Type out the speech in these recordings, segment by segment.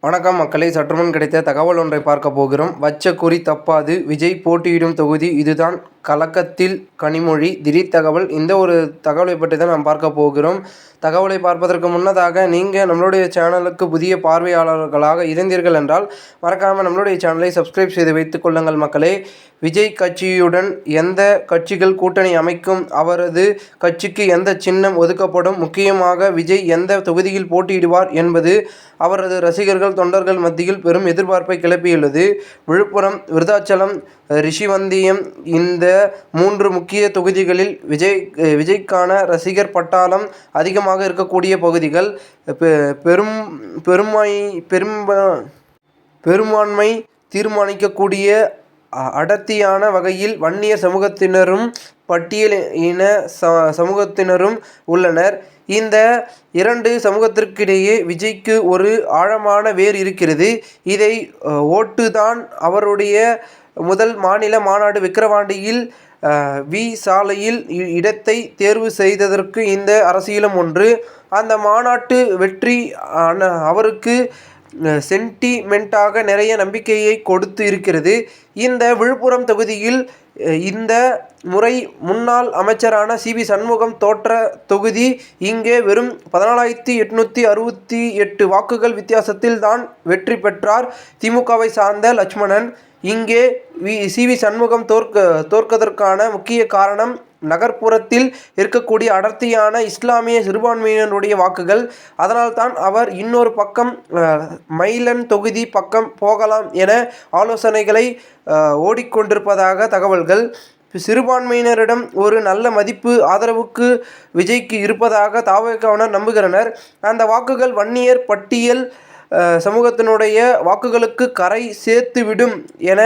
வணக்கம் மக்களை சற்றுமுன் கிடைத்த தகவல் ஒன்றை பார்க்க போகிறோம். வச்ச குறி தப்பாது. விஜய் போட்டியிடும் தொகுதி இதுதான். கலக்கத்தில் கனிமொழி திடீர் தகவல் இந்த ஒரு தகவலை பற்றி தான் நாம் பார்க்க போகிறோம். தகவலை பார்ப்பதற்கு முன்னதாக நீங்கள் நம்மளுடைய சேனலுக்கு புதிய பார்வையாளர்களாக இருந்தீர்கள் என்றால் மறக்காமல் நம்மளுடைய சேனலை சப்ஸ்கிரைப் செய்து வைத்துக் கொள்ளுங்கள் மக்களே. விஜய் கட்சியுடன் எந்த கட்சிகள் கூட்டணி அமைக்கும் அவரது கட்சிக்கு எந்த சின்னம் ஒதுக்கப்படும் முக்கியமாக விஜய் எந்த தொகுதியில் போட்டியிடுவார் என்பது அவரது ரசிகர்கள் தொண்டர்கள் மத்தியில் பெரும் எதிர்பார்ப்பை கிளப்பியுள்ளது. விழுப்புரம் விருதாச்சலம் ரிஷிவந்தியம் இந்த மூன்று முக்கிய தொகுதிகளில் விஜய் விஜய்க்கான ரசிகர் பட்டாளம் அதிகமாக இருக்கக்கூடிய பகுதிகள் பெ பெரும் பெருமை பெரும் பெரும்பான்மை தீர்மானிக்கக்கூடிய அடர்த்தியான வகையில் வன்னியர் சமூகத்தினரும் பட்டியல் இன ச சமூகத்தினரும் உள்ளனர். இந்த இரண்டு சமூகத்திற்கிடையே விஜய்க்கு ஒரு ஆழமான வேர் இருக்கிறது. இதை ஓட்டுதான் அவருடைய முதல் மாநில மாநாடு விக்கிரவாண்டியில் வி சாலையில் இ- இடத்தை தேர்வு செய்ததற்கு இந்த அரசியலும் ஒன்று. அந்த மாநாட்டு வெற்றி அவருக்கு சென்டிமெண்ட்டாக நிறைய நம்பிக்கையை கொடுத்து இருக்கிறது. இந்த விழுப்புரம் தொகுதியில் இந்த முறை முன்னாள் அமைச்சரான சிபி சண்முகம் தோற்ற தொகுதி இங்கே வெறும் பதினாலாயிரத்தி எட்நூற்றி அறுபத்தி எட்டு வாக்குகள் வித்தியாசத்தில் தான் வெற்றி பெற்றார். திமுகவை சார்ந்த லட்சுமணன் இங்கே வி சிவி சண்முகம் தோற்க தோற்கதற்கான முக்கிய காரணம் நகர்ப்புறத்தில் இருக்கக்கூடிய அடர்த்தியான இஸ்லாமிய சிறுபான்மையினருடைய வாக்குகள். அதனால்தான் அவர் இன்னொரு பக்கம் மயிலன் தொகுதி பக்கம் போகலாம் என ஆலோசனைகளை ஓடிக்கொண்டிருப்பதாக தகவல்கள். சிறுபான்மையினரிடம் ஒரு நல்ல மதிப்பு ஆதரவுக்கு விஜய்க்கு இருப்பதாக தாவகவனர் நம்புகிறனர். அந்த வாக்குகள் வன்னியர் பட்டியல் சமூகத்தினுடைய வாக்குகளுக்கு கரை சேர்த்துவிடும் என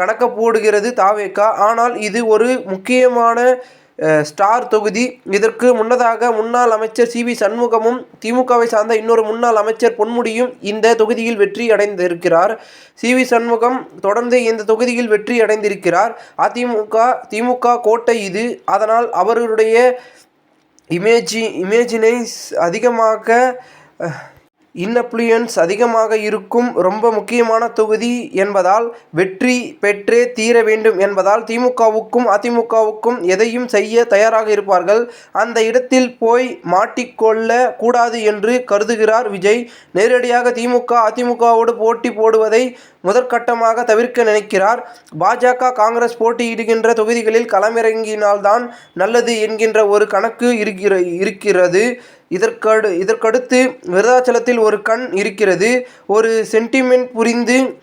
கணக்க போடுகிறது தாவேக்கா ஆனால் இது ஒரு முக்கியமான ஸ்டார் தொகுதி. இதற்கு முன்னதாக முன்னாள் அமைச்சர் சி. வி. சண்முகமும் திமுகவை சார்ந்த இன்னொரு முன்னாள் அமைச்சர் பொன்முடியும் இந்த தொகுதியில் வெற்றி அடைந்திருக்கிறார். சி. வி. சண்முகம் தொடர்ந்து இந்த தொகுதியில் வெற்றி அடைந்திருக்கிறார். அதிமுக திமுக கோட்டை இது. அதனால் அவர்களுடைய இமேஜி இமேஜினைஸ் அதிகமாக அஹ், அதிகமாக இருக்கும் ரொம்ப முக்கியமான தொகுதி என்பதால் வெற்றி பெற்றே தீர வேண்டும் என்பதால் திமுகவுக்கும் அதிமுகவுக்கும் எதையும் செய்ய தயாராக இருப்பார்கள். அந்த இடத்தில் போய் மாட்டிக்கொள்ள கூடாது என்று கருதுகிறார் விஜய். நேரடியாக திமுக அதிமுகவோடு போட்டி போடுவதை முதற்கட்டமாக தவிர்க்க நினைக்கிறார். பாஜக காங்கிரஸ் போட்டியிடுகின்ற தொகுதிகளில் களமிறங்கினால்தான் நல்லது என்கின்ற ஒரு கணக்கு இருக்கிற இருக்கிறது. இதற்கடு இதற்கடுத்து விருதாச்சலத்தில் ஒரு கண் இருக்கிறது. ஒரு சென்டிமெண்ட் புரிந்து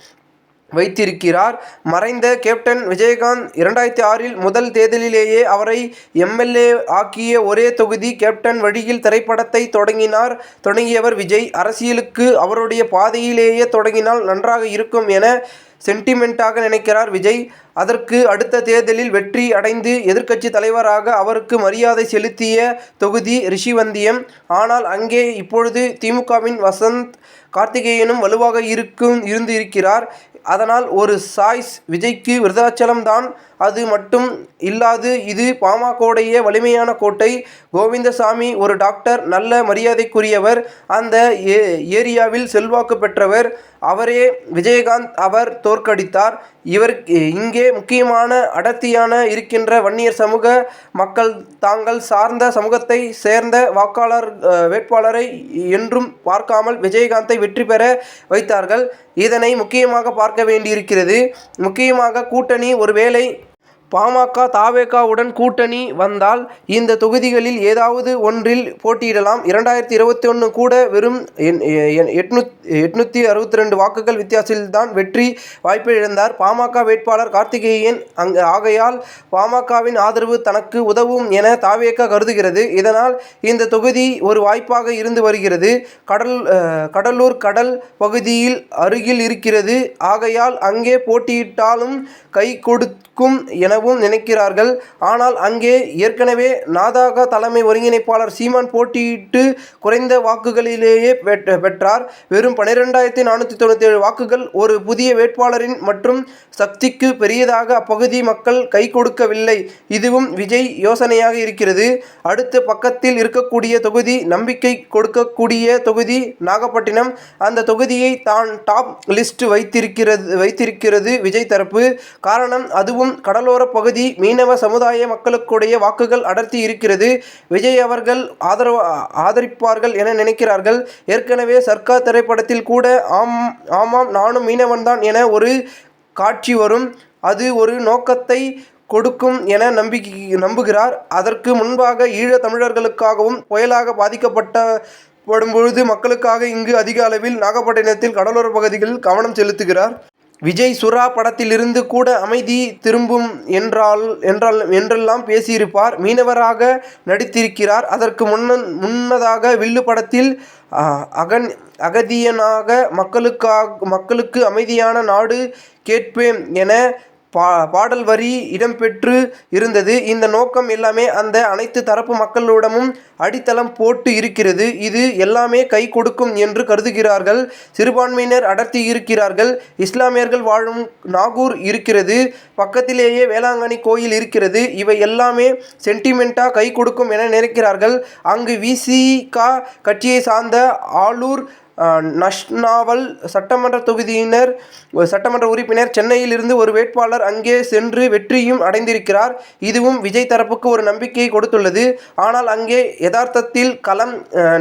வைத்திருக்கிறார். மறைந்த கேப்டன் விஜயகாந்த் இரண்டாயிரத்தி ஆறில் முதல் தேர்தலிலேயே அவரை எம்எல்ஏ ஆக்கிய ஒரே தொகுதி கேப்டன் வழியில் திரைப்படத்தை தொடங்கினார். தொடங்கியவர் விஜய். அரசியலுக்கு அவருடைய பாதையிலேயே தொடங்கினால் நன்றாக இருக்கும் என சென்டிமெண்ட்டாக நினைக்கிறார் விஜய். அதற்கு அடுத்த தேர்தலில் வெற்றி அடைந்து எதிர்க்கட்சி தலைவராக அவருக்கு மரியாதை செலுத்திய தொகுதி ரிஷிவந்தியம். ஆனால் அங்கே இப்பொழுது திமுகவின் வசந்த் கார்த்திகேயனும் வலுவாக இருக்கும் இருந்து இருக்கிறார் அதனால் ஒரு சாய்ஸ் விஜய்க்கு விருதாச்சலம் தான். அது மட்டும் இல்லாது இது பாமகவுடைய வலிமையான கோட்டை. கோவிந்தசாமி ஒரு டாக்டர் நல்ல மரியாதைக்குரியவர். அந்த ஏ ஏரியாவில் செல்வாக்கு பெற்றவர். அவரே விஜயகாந்த் அவர் தோற்கடித்தார். இவர் இங்கே முக்கியமான அடர்த்தியான இருக்கின்ற வன்னியர் சமூக மக்கள் தாங்கள் சார்ந்த சமூகத்தை சேர்ந்த வாக்காளர் வேட்பாளரை என்றும் பார்க்காமல் விஜயகாந்தை வெற்றி பெற வைத்தார்கள். இதனை முக்கியமாக பார்க்க வேண்டியிருக்கிறது. முக்கியமாக கூட்டணி ஒருவேளை பாமக தாவேகாவுடன் கூட்டணி வந்தால் இந்த தொகுதிகளில் ஏதாவது ஒன்றில் போட்டியிடலாம். இரண்டாயிரத்தி இருபத்தி ஒன்று கூட வெறும் எண்- எட்நூத் எட்நூற்றி அறுபத்தி ரெண்டு வாக்குகள் வித்தியாசத்தில்தான் வெற்றி வாய்ப்பை இழந்தார். பாமக வேட்பாளர் கார்த்திகேயன் அங்கு ஆகையால் பாமகவின் ஆதரவு தனக்கு உதவும் என தாவேகா கருதுகிறது. இதனால் இந்த தொகுதி ஒரு வாய்ப்பாக இருந்து வருகிறது. கடல் கடலூர் கடல் பகுதியில் அருகில் இருக்கிறது. ஆகையால் அங்கே போட்டியிட்டாலும் கை கொடுக்கும் எனவும் எனவும் நினைக்கிறார்கள். ஆனால் அங்கே ஏற்கனவே நாதாக தலைமை ஒருங்கிணைப்பாளர் சீமான் போட்டியிட்டு குறைந்த வாக்குகளிலேயே பெற்றார். வெறும் பனிரெண்டாயிரத்தி நானூற்றி தொண்ணூற்றி ஏழு வாக்குகள் ஒரு புதிய வேட்பாளரின் மற்றும் சக்திக்கு பெரியதாக அப்பகுதி மக்கள் கை கொடுக்கவில்லை. இதுவும் விஜய் யோசனையாக இருக்கிறது. அடுத்த பக்கத்தில் இருக்கக்கூடிய தொகுதி நம்பிக்கை கொடுக்கக்கூடிய தொகுதி நாகப்பட்டினம். அந்த தொகுதியை தான் டாப் லிஸ்ட் வைத்திருக்கிறது வைத்திருக்கிறது விஜய் தரப்பு. காரணம் அதுவும் கடலோர பகுதி மீனவ சமுதாய மக்களுக்குடைய வாக்குகள் அடர்த்தி இருக்கிறது. விஜய் அவர்கள் ஆதரவு ஆதரிப்பார்கள் என நினைக்கிறார்கள். ஏற்கனவே சர்க்கார் திரைப்படத்தில் கூட ஆம் ஆமாம் நானும் மீனவன் தான் என ஒரு காட்சி வரும். அது ஒரு நோக்கத்தை கொடுக்கும் என நம்பி நம்புகிறார். அதற்கு முன்பாக ஈழ தமிழர்களுக்காகவும் புயலாக பாதிக்கப்பட்ட படும்பொழுது மக்களுக்காக இங்கு அதிக அளவில் நாகப்பட்டினத்தில் கடலோர பகுதிகளில் கவனம் செலுத்துகிறார். விஜய் சுறா படத்திலிருந்து கூட அமைதி திரும்பும் என்றால் என்றால் என்றெல்லாம் பேசியிருப்பார். மீனவராக நடித்திருக்கிறார். அதற்கு முன்ன முன்னதாக வில்லு படத்தில் அகன் அகதியனாக மக்களுக்காக மக்களுக்கு அமைதியான நாடு கேட்பேன் என பா பாடல் வரி இடம்பெற்று இருந்தது. இந்த நோக்கம் எல்லாமே அந்த அனைத்து தரப்பு மக்களிடமும் அடித்தளம் போட்டு இருக்கிறது. இது எல்லாமே கை கொடுக்கும் என்று கருதுகிறார்கள். சிறுபான்மையினர் அடர்த்தி இருக்கிறார்கள். இஸ்லாமியர்கள் வாழும் நாகூர் இருக்கிறது. பக்கத்திலேயே வேளாங்கண்ணி கோயில் இருக்கிறது. இவை எல்லாமே சென்டிமெண்ட்டாக கை கொடுக்கும் என நினைக்கிறார்கள். அங்கு விசிகா கட்சியை சார்ந்த ஆளூர் நஷ்னாவல் சட்டமன்ற தொகுதியினர் சட்டமன்ற உறுப்பினர் சென்னையில் இருந்து ஒரு வேட்பாளர் அங்கே சென்று வெற்றியும் அடைந்திருக்கிறார். இதுவும் விஜய் தரப்புக்கு ஒரு நம்பிக்கையை கொடுத்துள்ளது. ஆனால் அங்கே யதார்த்தத்தில் களம்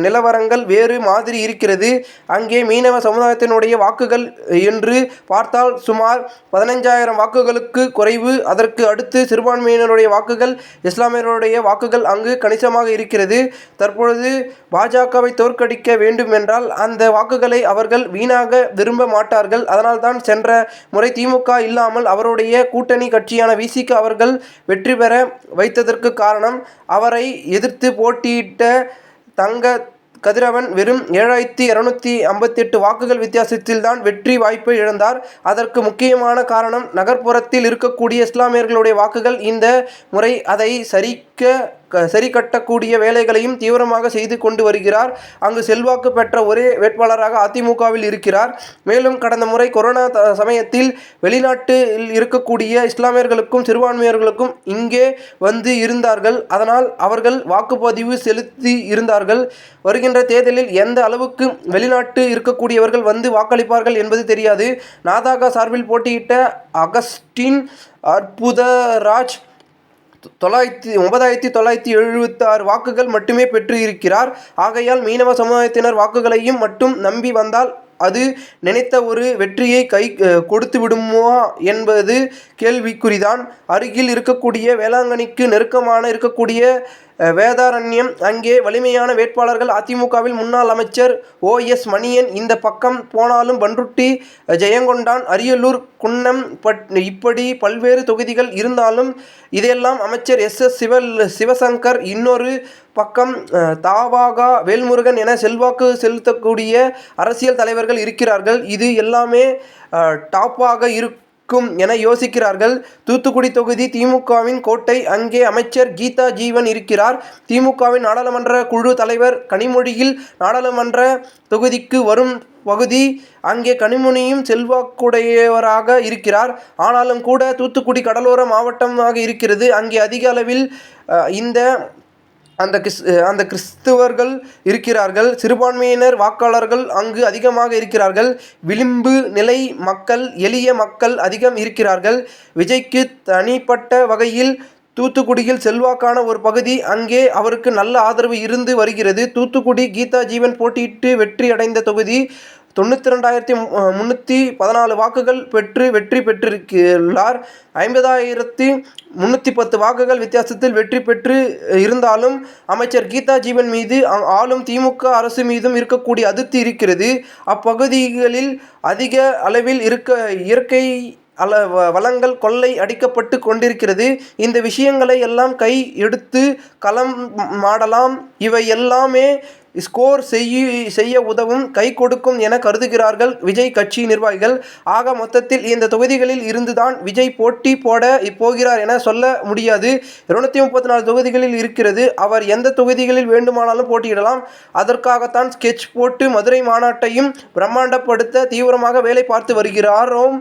நிலவரங்கள் வேறு மாதிரி இருக்கிறது. அங்கே மீனவ சமுதாயத்தினுடைய வாக்குகள் என்று பார்த்தால் சுமார் பதினஞ்சாயிரம் வாக்குகளுக்கு குறைவு. அதற்கு அடுத்து சிறுபான்மையினருடைய வாக்குகள் இஸ்லாமியருடைய வாக்குகள் அங்கு கணிசமாக இருக்கிறது. தற்பொழுது பாஜகவை தோற்கடிக்க வேண்டும் என்றால் அந்த வாக்குகளை அவர்கள் வீணாக விரும்ப மாட்டார்கள். அதனால்தான் சென்ற முறை திமுக இல்லாமல் அவருடைய கூட்டணி கட்சியான விசிக அவர்கள் வெற்றி பெற வைத்ததற்கு காரணம் அவரை எதிர்த்து போட்டியிட்ட தங்க கதிரவன் வெறும் ஏழாயிரத்தி இரநூத்தி ஐம்பத்தெட்டு வாக்குகள் வித்தியாசத்தில்தான் வெற்றி வாய்ப்பை இழந்தார். அதற்கு முக்கியமான காரணம் நகர்ப்புறத்தில் இருக்கக்கூடிய இஸ்லாமியர்களுடைய வாக்குகள் இந்த முறை அதை சரிக்க சரி கட்டக்கூடிய வேலைகளையும் தீவிரமாக செய்து கொண்டு வருகிறார். அங்கு செல்வாக்கு பெற்ற ஒரே வேட்பாளராக அதிமுகவில் இருக்கிறார். மேலும் கடந்த முறை கொரோனா த- சமயத்தில் வெளிநாட்டில் இருக்கக்கூடிய இஸ்லாமியர்களுக்கும் சிறுபான்மையர்களுக்கும் இங்கே வந்து இருந்தார்கள். அதனால் அவர்கள் வாக்குப்பதிவு செலுத்தி இருந்தார்கள். வருகின்ற தேர்தலில் எந்த அளவுக்கு வெளிநாட்டு இருக்கக்கூடியவர்கள் வந்து வாக்களிப்பார்கள் என்பது தெரியாது. நாதாக சார்பில் போட்டியிட்ட அகஸ்டின் அற்புதராஜ் தொள்ளாயிரத்தி ஒன்பதாயிரத்தி தொள்ளாயிரத்தி எழுபத்தாறு வாக்குகள் மட்டுமே பெற்று இருக்கிறார் ஆகையால் மீனவ சமுதாயத்தினர் வாக்குகளையும் மட்டும் நம்பி வந்தால் அது நினைத்த ஒரு வெற்றியை கை கொடுத்து விடுமோ என்பது கேள்விக்குறிதான். அருகில் இருக்கக்கூடிய வேளாங்கண்ணிக்கு நெருக்கமான இருக்கக்கூடிய வேதாரண்யம். அங்கே வலிமையான வேட்பாளர்கள் அதிமுகவில் முன்னாள் அமைச்சர் ஓ எஸ் மணியன் இந்த பக்கம் போனாலும் பன்ருட்டி ஜெயங்கொண்டான் அரியலூர் குன்னம் பட் இப்படி பல்வேறு தொகுதிகள் இருந்தாலும் இதையெல்லாம் அமைச்சர் எஸ் எஸ் சிவல் சிவசங்கர் இன்னொரு பக்கம் தாவாகா வேல்முருகன் என செல்வாக்கு செலுத்தக்கூடிய அரசியல் தலைவர்கள் இருக்கிறார்கள். இது எல்லாமே டாப்பாக இருக்கும் இருக்கும் என யோசிக்கிறார்கள். தூத்துக்குடி தொகுதி திமுகவின் கோட்டை அங்கே அமைச்சர் கீதா ஜீவன் இருக்கிறார். திமுகவின் நாடாளுமன்ற குழு தலைவர் கனிமொழியில் நாடாளுமன்ற தொகுதிக்கு வரும் பகுதி அங்கே கனிமொழியும் செல்வாக்குடையவராக இருக்கிறார். ஆனாலும் கூட தூத்துக்குடி கடலோர மாவட்டமாக இருக்கிறது. அங்கே அதிக அளவில் இந்த அந்த கிறிஸ் அந்த கிறிஸ்துவர்கள் இருக்கிறார்கள் சிறுபான்மையினர் வாக்காளர்கள் அங்கு அதிகமாக இருக்கிறார்கள் விளிம்பு நிலை மக்கள் எளிய மக்கள் அதிகம் இருக்கிறார்கள். விஜய்க்கு தனிப்பட்ட வகையில் தூத்துக்குடியில் செல்வாக்கான ஒரு பகுதி அங்கே அவருக்கு நல்ல ஆதரவு இருந்து வருகிறது. தூத்துக்குடி கீதா ஜீவன் போட்டியிட்டு வெற்றி அடைந்த தொகுதி தொண்ணூற்றி ரெண்டாயிரத்தி முந்நூற்றி பதினாலு வாக்குகள் பெற்று வெற்றி பெற்றிருக்கிறார். ஐம்பதாயிரத்தி முந்நூற்றி பத்து வாக்குகள் வித்தியாசத்தில் வெற்றி பெற்று இருந்தாலும் அமைச்சர் கீதா ஜீவன் மீது ஆளும் திமுக அரசு மீதும் இருக்கக்கூடிய அதிருப்தி இருக்கிறது. அப்பகுதிகளில் அதிக அளவில் இருக்க இயற்கை அள வ- வளங்கள் கொள்ளை அடிக்கப்பட்டு கொண்டிருக்கிறது. இந்த விஷயங்களை எல்லாம் கை எடுத்து களம் மாடலாம். இவை எல்லாமே ஸ்கோர் செய்ய செய்ய உதவும் கை கொடுக்கும் என கருதுகிறார்கள் விஜய் கட்சி நிர்வாகிகள். ஆக மொத்தத்தில் இந்த தொகுதிகளில் இருந்துதான் விஜய் போட்டி போட போகிறார் என சொல்ல முடியாது. இருநூத்தி முப்பத்தி நாலு தொகுதிகளில் இருக்கிறது. அவர் எந்த தொகுதிகளில் வேண்டுமானாலும் போட்டியிடலாம். அதற்காகத்தான் ஸ்கெட்ச் போட்டு மதுரை மாநாட்டையும் பிரம்மாண்டப்படுத்த தீவிரமாக வேலை பார்த்து வருகிறாரோம்.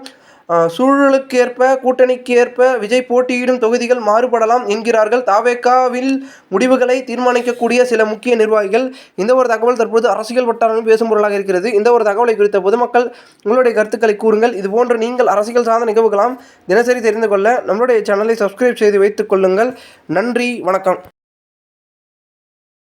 சூழலுக்கேற்ப சூழலுக்கேற்ப கூட்டணிக்கேற்ப விஜய் போட்டியிடும் தொகுதிகள் மாறுபடலாம் என்கிறார்கள். தாவேக்காவில் முடிவுகளை தீர்மானிக்கக்கூடிய சில முக்கிய நிர்வாகிகள். இந்த ஒரு தகவல் தற்போது அரசியல் வட்டாரங்களில் பேசும் பொருளாக இருக்கிறது. இந்த ஒரு தகவலை குறித்த பொதுமக்கள் உங்களுடைய கருத்துக்களை கூறுங்கள். இதுபோன்று நீங்கள் அரசியல் சார்ந்த நிகழ்வுகளாம் தினசரி தெரிந்து கொள்ள நம்மளுடைய சேனலை சப்ஸ்கிரைப் செய்து வைத்துக் கொள்ளுங்கள். நன்றி வணக்கம்.